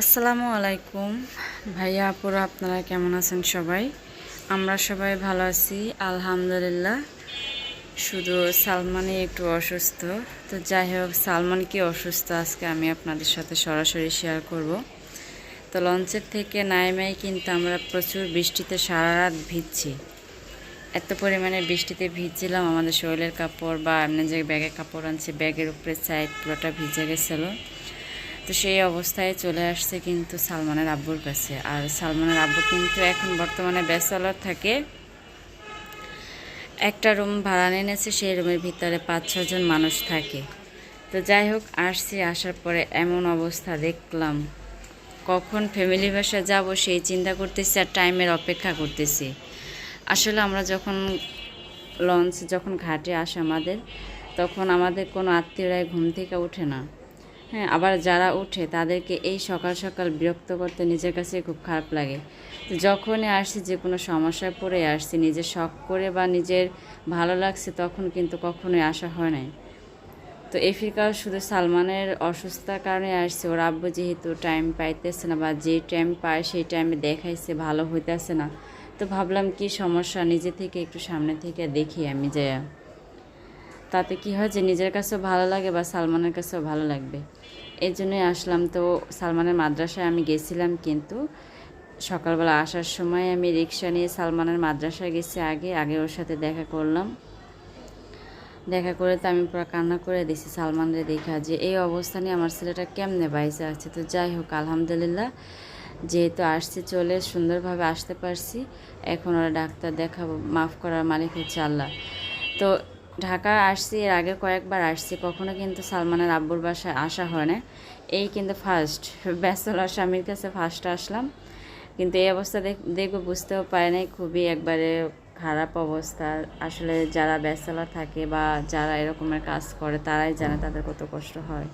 আসসালামু আলাইকুম। ভাইয়া, আপুরা, আপনারা কেমন আছেন সবাই? আমরা সবাই ভালো আছি, আলহামদুলিল্লাহ। শুধু সালমানই একটু অসুস্থ। তো যাই হোক, সালমান কি অসুস্থ আজকে আমি আপনাদের সাথে সরাসরি শেয়ার করব। তো লঞ্চের থেকে নাইমাই কিন্তু আমরা প্রচুর বৃষ্টিতে সারা রাত ভিজছি। এত পরিমাণে বৃষ্টিতে ভিজছিলাম, আমাদের শরীরের কাপড় বা এমনি যে ব্যাগে কাপড় আনছি, ব্যাগের উপরে সাইড পুরোটা ভিজে গেছিল। তো সেই অবস্থায় চলে আসছে কিন্তু সালমানের আব্বুর কাছে। আর সালমানের আব্বু কিন্তু এখন বর্তমানে ব্যাচেলর থাকে। একটা রুম ভাড়া নিয়েছে, সেই রুমের ভিতরে পাঁচ ছজন মানুষ থাকে। তো যাই হোক, আসছি, আসার পরে এমন অবস্থা দেখলাম। কখন ফ্যামিলি বাসা যাব সেই চিন্তা করতেছি আর টাইমের অপেক্ষা করতেছি। আসলে আমরা যখন লঞ্চ যখন ঘাটে আসে আমাদের, তখন আমাদের কোনো আত্মীয়রাই ঘুম থেকে ওঠে না। হ্যাঁ আবার যারা উঠে তাদেরকে এই সকাল সকাল বিরক্ত করতে নিজের কাছে খুব খারাপ লাগে। তো যখনই আসছি যে কোনো সমস্যায় পড়ে আসছি নিজের শখ করে বা নিজের ভালো লাগছে তখন কিন্তু কখনোই আসা হয় নাই। তো এফিকাও শুধু সালমানের অসুস্থতার কারণে আসছে, ওর আব্বু যেহেতু টাইম পাইতেছে না বা যে টাইম পায় সেই টাইমে দেখাইছে, ভালো হইতেছে না। তো ভাবলাম কি সমস্যা, নিজে থেকে একটু সামনে থেকে দেখি আমি যে তাতে কি হয় যে নিজের কাছেও ভালো লাগে বা সালমানের কাছেও ভালো লাগবে। এই জন্যই আসলাম। তো সালমানের মাদ্রাসায় আমি গেছিলাম কিন্তু সকালবেলা আসার সময় আমি রিক্সা নিয়ে সালমানের মাদ্রাসায় গেছি আগে। আগে ওর সাথে দেখা করলাম। দেখা করে তো আমি পুরো কান্না করে দিছি সালমানের দেখা যে এই অবস্থা নিয়ে আমার ছেলেটা কেমনে বাইসে আছে। তো যাই হোক, আলহামদুলিল্লাহ যেহেতু আসছি, চলে সুন্দরভাবে আসতে পারছি। এখন ওরা ডাক্তার দেখাবো, মাফ করার মালিক হচ্ছে আল্লাহ। তো ঢাকা আসছি, এর আগে কয়েকবার আসছি। কখনো কিন্তু সালমানের আব্বুর বাসায় আসা হয় না এই কিন্তু ফার্স্ট ব্যাচেলর স্বামীর কাছে ফার্স্ট আসলাম। কিন্তু এই অবস্থা দেখব বুঝতেও পারে নাই, খুবই একবারে খারাপ অবস্থা। আসলে যারা ব্যাচেলর থাকে বা যারা এরকমের কাজ করে, তারাই জানে তাদের কত কষ্ট হয়।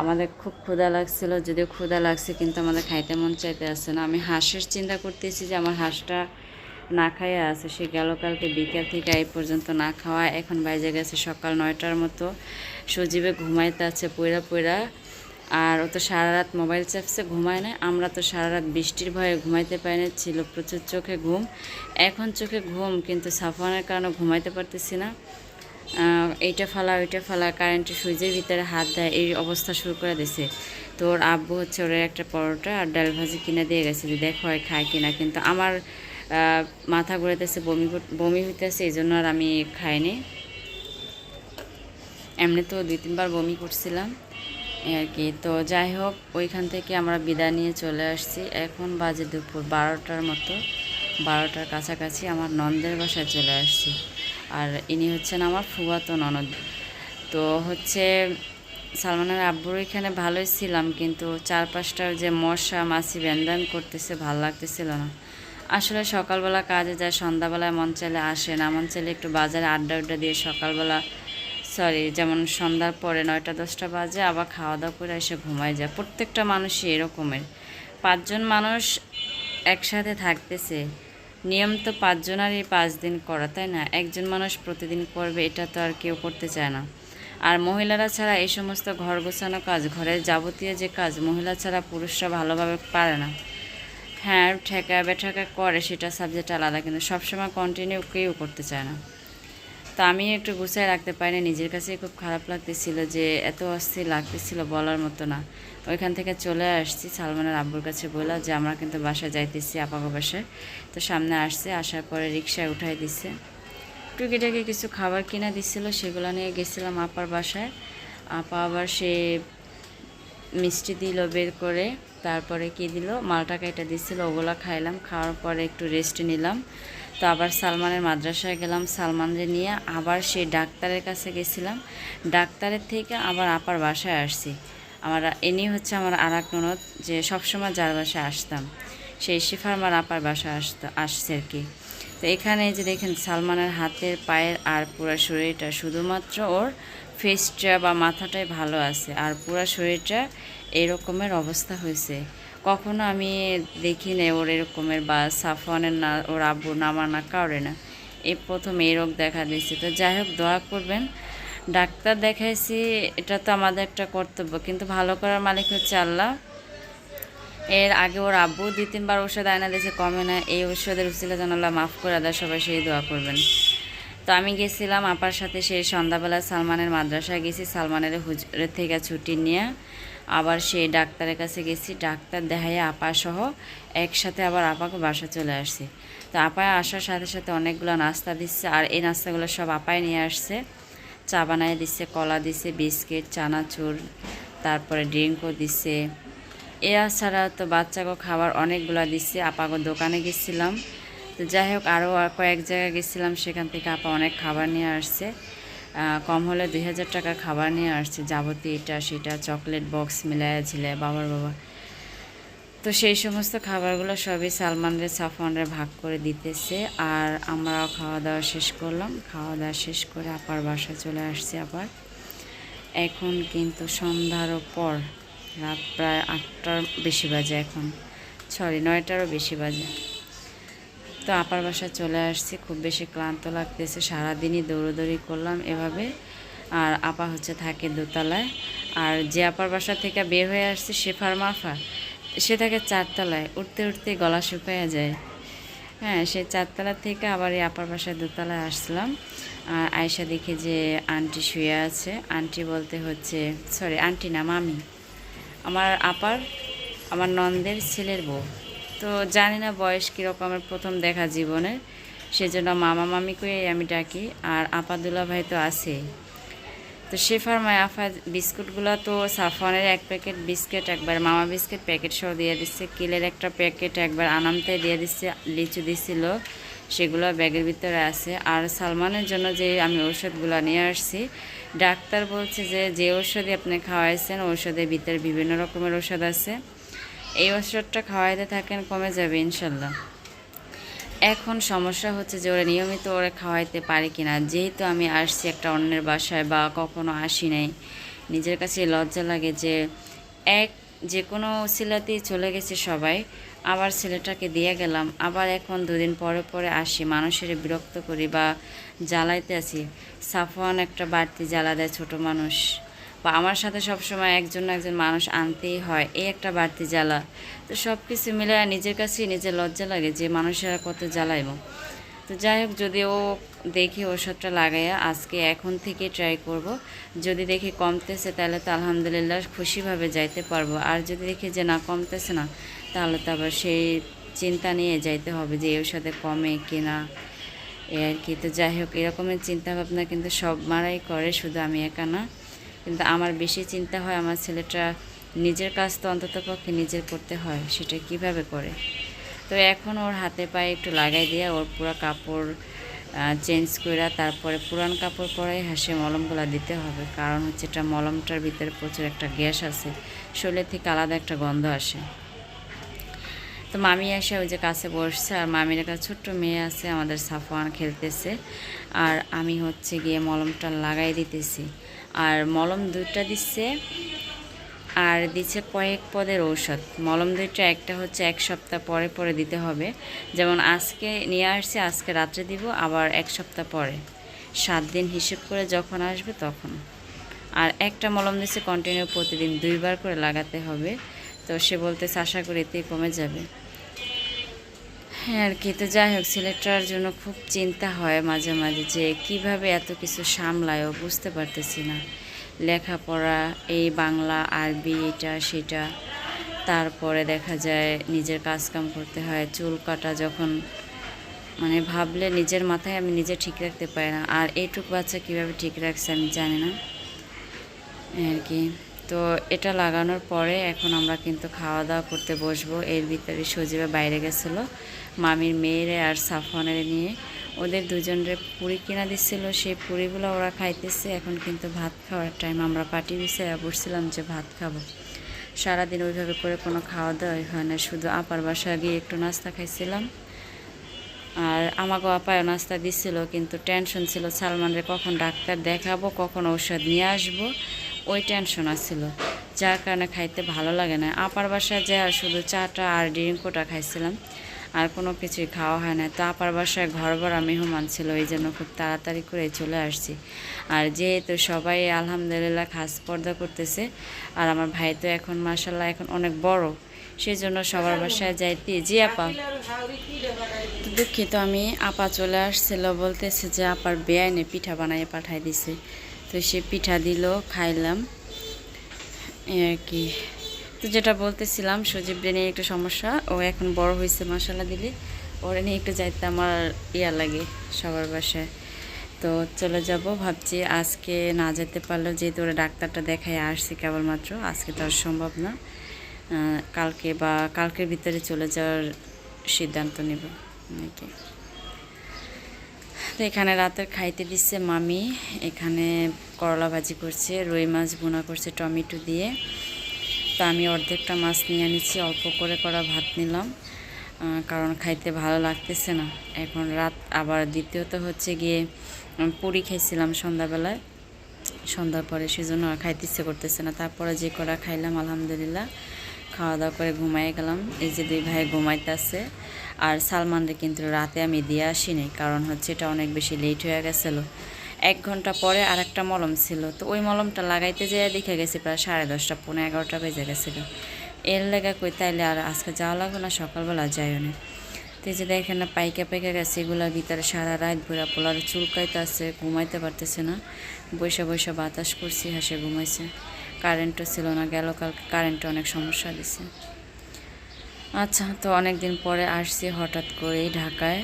আমাদের খুব ক্ষুধা লাগছিল, যদিও ক্ষুধা লাগছে, কিন্তু আমাদের খাইতে মন চাইতে আসছে না। আমি হাঁসের চিন্তা করতেছি যে আমার হাঁসটা না খাইয়া আছে, সে গেল কালকে বিকেল থেকে এই পর্যন্ত না খাওয়া। এখন বাইজে গেছে সকাল নয়টার মতো। সজীবে ঘুমাইতে আছে পয়রা পয়রা আর ও তো সারা রাত মোবাইল চাপছে, ঘুমায় না আমরা তো সারা রাত বৃষ্টির ভয়ে ঘুমাইতে পারি না ছিল প্রচুর চোখে ঘুম। এখন চোখে ঘুম, কিন্তু সাফানের কারণে ঘুমাইতে পারতেছি না। এইটা ফালা, ওইটা ফালা কারেন্টের সুইচের ভিতরে হাত দেয়, এই অবস্থা শুরু করে দিছে। তো ওর আব্বু হচ্ছে ওর একটা পরোটা আর ডাল ভাজি কিনে দিয়ে গেছে যে, দেখো হয় খায় কিনা। কিন্তু আমার মাথা ঘুরেতেছে বমি বমি হইতেছে, এই জন্য আর আমি খাইনি এমনি তো দুই তিনবার বমি করছিলাম আর কি। তো যাই হোক, ওইখান থেকে আমরা বিদায় নিয়ে চলে আসছি। এখন বাজে দুপুর বারোটার মতো। বারোটার কাছাকাছি আমার নন্দের বাসায় চলে আসছি। আর ইনি হচ্ছেন আমার ফুয়াতো ননদ। তো হচ্ছে সালমানের আব্বুর এখানে ভালোই ছিলাম, কিন্তু চারপাশটার যে মশা, মাছি, ব্যান্দান করতেছে, ভালো লাগতেছিল না। আসলে সকালবেলা কাজে যায়, সন্ধ্যাবেলায় মন চাইলে আসে না। মন চাইলে একটু বাজারে আড্ডা উড্ডা দিয়ে সকালবেলা সরি যেমন সন্ধ্যার পরে নয়টা দশটা বাজে আবার খাওয়া দাওয়া করে এসে ঘুমায় যায়। প্রত্যেকটা মানুষই এরকমের। পাঁচজন মানুষ একসাথে থাকতেছে। নিয়ম তো পাঁচজনারই পাঁচ দিন করা, তাই না? একজন মানুষ প্রতিদিন করবে, এটা তো আর কেউ করতে চায় না। আর মহিলারা ছাড়া এই সমস্ত ঘর গোছানো কাজ, ঘরের যাবতীয় যে কাজ, মহিলা ছাড়া পুরুষরা ভালোভাবে পারে না। হ্যাঁ ঠেকা বেঠাকা করে সেটা সাবজেক্ট আলাদা, কিন্তু সবসময় কন্টিনিউ কেউ করতে চায় না। তো আমি একটু গুছায় রাখতে পারিনি, নিজের কাছে খুব খারাপ লাগতেছিল যে এত অস্থির লাগতেছিল বলার মতো না। ওইখান থেকে চলে আসছি সালমানের আব্বুর কাছে বললাম যে, আমরা কিন্তু বাসায় যাইতেছি আপাকে বাসায়। তো সামনে আসছে, আসার পরে রিক্সায় উঠাই দিছে। টুকিটাকি কিছু খাবার কিনা দিছিল, সেগুলো নিয়ে গেছিলাম আপার বাসায়। আপা আবার সে মিষ্টি দিল বের করে, তারপরে কি দিল? মালটা কেটে দিচ্ছিল, ওগুলো খাইলাম, খাওয়ার পরে একটু রেস্ট নিলাম। তো আবার সালমানের মাদ্রাসায় গেলাম, সালমানরে নিয়ে আবার সেই ডাক্তারের কাছে গেছিলাম। ডাক্তারের থেকে আবার আপার বাসায় আসছি। আমার এনি হচ্ছে আমার আর এক ননদ, যে সবসময় যার বাসায় আসতাম। সেই শিফারমার আপার বাসায় আসতো, আসছে আর কি। তো এখানে যে দেখেন, সালমানের হাতের পায়ের আর পুরো শরীরটা শুধুমাত্র ওর ফেসটা বা মাথাটাই ভালো আছে আর পুরো শরীরটা এরকমের অবস্থা হয়েছে। কখনো আমি দেখি না ওর এরকমের বা সাফনের না, ওর আব্বু নামা না কাউরে না। এই প্রথম এই রোগ দেখা দিয়েছে। তো যাই হোক, দোয়া করবেন। ডাক্তার দেখাইছি, এটা তো আমাদের একটা কর্তব্য, কিন্তু ভালো করার মালিক হচ্ছে আল্লাহ। এর আগে ওর আব্বু দুই, তিনবার ওষুধ আয়না দিয়েছে, কমে না। এই ওষুধের উচিলে জানাল্লাহ মাফ করে দেয়, সবাই সেই দোয়া করবেন। তো আমি গেছিলাম আপার সাথে সেই সন্ধ্যাবেলা সালমানের মাদ্রাসায় গেছি। সালমানের হুজুরের থেকে ছুটি নিয়ে আবার সেই ডাক্তারের কাছে গেছি। ডাক্তার দেখাইয়া আপা সহ একসাথে আবার আপাকে বাসা চলে আসছি। তো আপায় আসার সাথে সাথে অনেকগুলো নাস্তা দিচ্ছে আর এই নাস্তাগুলো সব আপায় নিয়ে আসছে। চা বানায় দিচ্ছে, কলা দিচ্ছে, বিস্কিট, চানাচুর, তারপরে ড্রিঙ্কও দিচ্ছে। এছাড়া তো বাচ্চাকে খাবার অনেকগুলো দিচ্ছে। আপাকে দোকানে গেছিলাম। তো যাই হোক আরও কয়েক জায়গায় গেছিলাম, সেখান থেকে আপা অনেক খাবার নিয়ে আসছে। কম হলে দুই হাজার টাকার খাবার নিয়ে আসছে, যাবতীয় এটা, সেটা, চকলেট বক্স মিলাইয়া ঝিলে বাবার বাবা। তো সেই সমস্ত খাবারগুলো সবই সালমানরে, সাফওয়ানরে ভাগ করে দিতেছে। আর আমরাও খাওয়া দাওয়া শেষ করলাম। খাওয়া দাওয়া শেষ করে আপার বাসায় চলে আসছি আবার। এখন কিন্তু সন্ধ্যারও পর, রাত প্রায় আটটার বেশি বাজে এখন। সরি, নয়টারও বেশি বাজে। তো আপার বাসা চলে আসছি, খুব বেশি ক্লান্ত লাগতেছে, সারাদিনই দৌড়োদৌড়ি করলাম এভাবে। আর আপা হচ্ছে থাকে দোতলায়। আর যে আপার বাসা থেকে বের হয়ে আসছে সে ফার্মাফা সে থাকে চারতলায়, উঠতে উঠতে গলা শুকাইয়া যায়। হ্যাঁ সে চারতলা থেকে আবার এই আপার বাসায় দোতলায় আসলাম। আর আয়সা দেখে যে আন্টি শুয়ে আছে। আন্টি বলতে হচ্ছে সরি আন্টি না, মামি। আমার আপার, আমার নন্দের ছেলের বউ। তো জানি না বয়স কীরকমের প্রথম দেখা জীবনের সেজন্য মামা মামি করে আমি ডাকি, আর আপাদুল্লা ভাই তো আছেই তো সে ফার্মায় আফা বিস্কুটগুলো তো সাফনের এক প্যাকেট বিস্কিট, একবার মামা বিস্কিট প্যাকেট সহ দিয়ে দিচ্ছে। কিলের একটা প্যাকেট একবার আনামতে দিয়ে দিচ্ছে, লিচু দিছিল, সেগুলো ব্যাগের ভিতরে আছে। আর সালমানের জন্য যে আমি ঔষধগুলো নিয়ে আসছি, ডাক্তার বলছে যে যে ঔষধই আপনি খাওয়াইছেন, ঔষধের ভিতরে বিভিন্ন রকমের ঔষধ আছে। এই ওষুধটা খাওয়াইতে থাকেন, কমে যাবে ইনশাল্লাহ। এখন সমস্যা হচ্ছে যে ওরা নিয়মিত ওরা খাওয়াইতে পারে কি না যেহেতু আমি আসছি একটা অন্যের বাসায় বা কখনো আসি নাই, নিজের কাছে লজ্জা লাগে যে এক, যে কোনো সিলাতেই চলে গেছে সবাই, আবার ছেলেটাকে দিয়ে গেলাম, আবার এখন দুদিন পরে পরে আসি, মানুষের বিরক্ত করি বা জ্বালাইতে আসি। সাফওয়ান একটা বাড়তি জ্বালা দেয় ছোটো মানুষ। বা আমার সাথে সবসময় একজন না একজন মানুষ আনতেই হয়, এই একটা বাড়তি জ্বালা। তো সব কিছু মিলে নিজের কাছেই নিজের লজ্জা লাগে যে মানুষেরা কত জ্বালাইব। তো যাই হোক, যদি ও দেখি ওষুধটা লাগাইয়া আজকে এখন থেকে ট্রাই করব। যদি দেখি কমতেছে তাহলে তো আলহামদুলিল্লাহ খুশিভাবে যাইতে পারব। আর যদি দেখি যে না কমতেছে না, তাহলে তো আবার সেই চিন্তা নিয়ে যাইতে হবে যে এই ওষুধে কমে কি না এই আর কি। তো যাই হোক, এরকমের চিন্তাভাবনা কিন্তু সব মারাই করে, শুধু আমি একা না। কিন্তু আমার বেশি চিন্তা হয় আমার ছেলেটা নিজের কাজ তো অন্তত পক্ষে নিজের করতে হয়, সেটা কীভাবে করে? তো এখন ওর হাতে পায়ে একটু লাগাই দিয়ে ওর পুরো কাপড় চেঞ্জ করে তারপরে পুরান কাপড় পরাই হাসে মলমগুলো দিতে হবে। কারণ হচ্ছে এটা মলমটার ভিতরে প্রচুর একটা গ্যাস আছে, শরীরের থেকে আলাদা একটা গন্ধ আসে। তো মামি এসে ওই যে কাছে বসছে, আর মামির একটা ছোট্ট মেয়ে আছে, আমাদের সাফওয়ান খেলতেছে। আর আমি হচ্ছে গিয়ে মলমটা লাগাই দিতেছি। আর মলম দুইটা দিচ্ছে, আর দিচ্ছে কয়েক পদের ঔষধ। মলম দুইটা, একটা হচ্ছে এক সপ্তাহ পরে পরে দিতে হবে। যেমন আজকে নিয়ে আসছে, আজকে রাত্রে দিব, আবার এক সপ্তাহ পরে। সাত দিন হিসেব করে যখন আসবে তখন। আর একটা মলম দিচ্ছে কন্টিনিউ প্রতিদিন দুইবার করে লাগাতে হবে। তো সে বলতেছে, আশা করি এতেই কমে যাবে। আর কি। তো যাই হোক, ছেলেটার জন্য খুব চিন্তা হয় মাঝে মাঝে যে কীভাবে এত কিছু সামলায় ও বুঝতে পারতেছি না। লেখাপড়া, এই বাংলা, আরবি এটা সেটা। তারপরে দেখা যায় নিজের কাজকাম করতে হয়, চুল কাটা যখন মানে ভাবলে নিজের মাথায় আমি নিজে ঠিক রাখতে পারি না। আর এইটুক বাচ্চা কীভাবে ঠিক রাখছে আমি জানি না। আর কি। তো এটা লাগানোর পরে এখন আমরা কিন্তু খাওয়া দাওয়া করতে বসবো। এর ভিতরে সজীবে বাইরে গেছিল, মামির মেয়েরে আর সাফনের নিয়ে। ওদের দুজনের পুরি কিনা দিচ্ছিল, সেই পুরিগুলো ওরা খাইতেছে। এখন কিন্তু ভাত খাওয়ার টাইম আমরা পাটি বিছায় বসছিলাম যে ভাত খাব। সারাদিন ওইভাবে করে কোনো খাওয়া দাওয়াই হয় না, শুধু আপার বাসা গিয়ে একটু নাস্তা খাইছিলাম। আর আমাকেও আপায় নাস্তা দিচ্ছিল, কিন্তু টেনশন ছিল, সালমানরে কখন ডাক্তার দেখাবো, কখন ঔষধ নিয়ে আসব। ওই টেনশন আসছিল যার কারণে খাইতে ভালো লাগে না। আপার বাসায় যা শুধু চাটা আর ড্রিঙ্কটা খাইছিলাম, আর কোনো কিছুই খাওয়া হয় না। তো আপার বাসায় ঘর ভরা মেহমান ছিল, এই জন্য খুব তাড়াতাড়ি করে চলে আসছি। আর যেহেতু সবাই আলহামদুলিল্লাহ খাস পর্দা করতেছে, আর আমার ভাই তো এখন মাসাল্লাহ এখন অনেক বড়। সেই জন্য সবার বাসায় যাইতে। জি আপা। দুঃখিত আমি, আপা চলে আসছিল, বলতেছে যে আপার বেআইনে পিঠা বানাইয়ে পাঠাই দিছে। তো সে পিঠা দিল, খাইলাম। আর কি। তো যেটা বলতেছিলাম, সজীব রে নিয়ে একটু সমস্যা। ও এখন বড় হয়েছে মশলা দিলে। ওরে নিয়ে একটু যাইতে আমার ইয়া লাগে সবার বাসায়। তো চলে যাব, ভাবছি আজকে না যেতে পারলেও যেহেতু ওরা ডাক্তারটা দেখায় আসছি কেবলমাত্র, আজকে তো আর সম্ভব না। কালকে বা কালকের ভিতরে চলে যাওয়ার সিদ্ধান্ত নেব। নাকি? তো এখানে রাতের খাইতে দিচ্ছে মামি। এখানে করলা ভাজি করছে, রুই মাছ বোনা করছে টমেটো দিয়ে। তো আমি অর্ধেকটা মাছ নিয়ে নিচ্ছি অল্প করে করা ভাত নিলাম। কারণ খাইতে ভালো লাগতেছে না। এখন রাত আবার দ্বিতীয়ত হচ্ছে গিয়ে পুরি খাইছিলাম সন্ধ্যাবেলায়। সন্ধ্যার পরে সেজন্য আর খাইতে ইচ্ছে করতেছে না। তারপরে যে করা খাইলাম, আলহামদুলিল্লাহ খাওয়া দাওয়া করে ঘুমাই গেলাম। এই যে দুই ভাই ঘুমাইতেছে। আর সালমানরে কিন্তু রাতে আমি দিয়ে আসিনি, কারণ হচ্ছে এটা অনেক বেশি লেট হয়ে গেছিল। এক ঘণ্টা পরে আর একটা মলম ছিল, তো ওই মলমটা লাগাইতে যেয়ে দেখে গেছি প্রায় সাড়ে দশটা পনেরো এগারোটা বেজে গেছিল। এর লেগে কই তাইলে আর আজকে যাওয়া লাগবে না, সকালবেলা যাইও না। তো যে দেখেন না, পাইকা পাইকা গেছে, এগুলোর ভিতরে সারা রাত ভরা পোলার চুলকাইতে আছে, ঘুমাইতে পারতেছে না। বৈশা বৈশা বাতাস করছি, হাসে ঘুমাইছে। কারেন্টও ছিল না, গেল কালকে কারেন্টে অনেক সমস্যা দিছে। আচ্ছা তো অনেক দিন পরে আসছি হঠাৎ করেই ঢাকায়।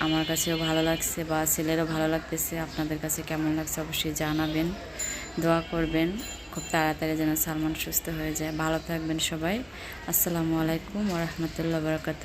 আমার কাছেও ভালো লাগছে বা ছেলেরও ভালো লাগতেছে। আপনাদের কাছে কেমন লাগছে অবশ্যই জানাবেন, দোয়া করবেন। খুব তাড়াতাড়ি যেন সালমান সুস্থ হয়ে যায়। ভালো থাকবেন সবাই। আসসালামু আলাইকুম ওরহমতুল্লাহ বারকাত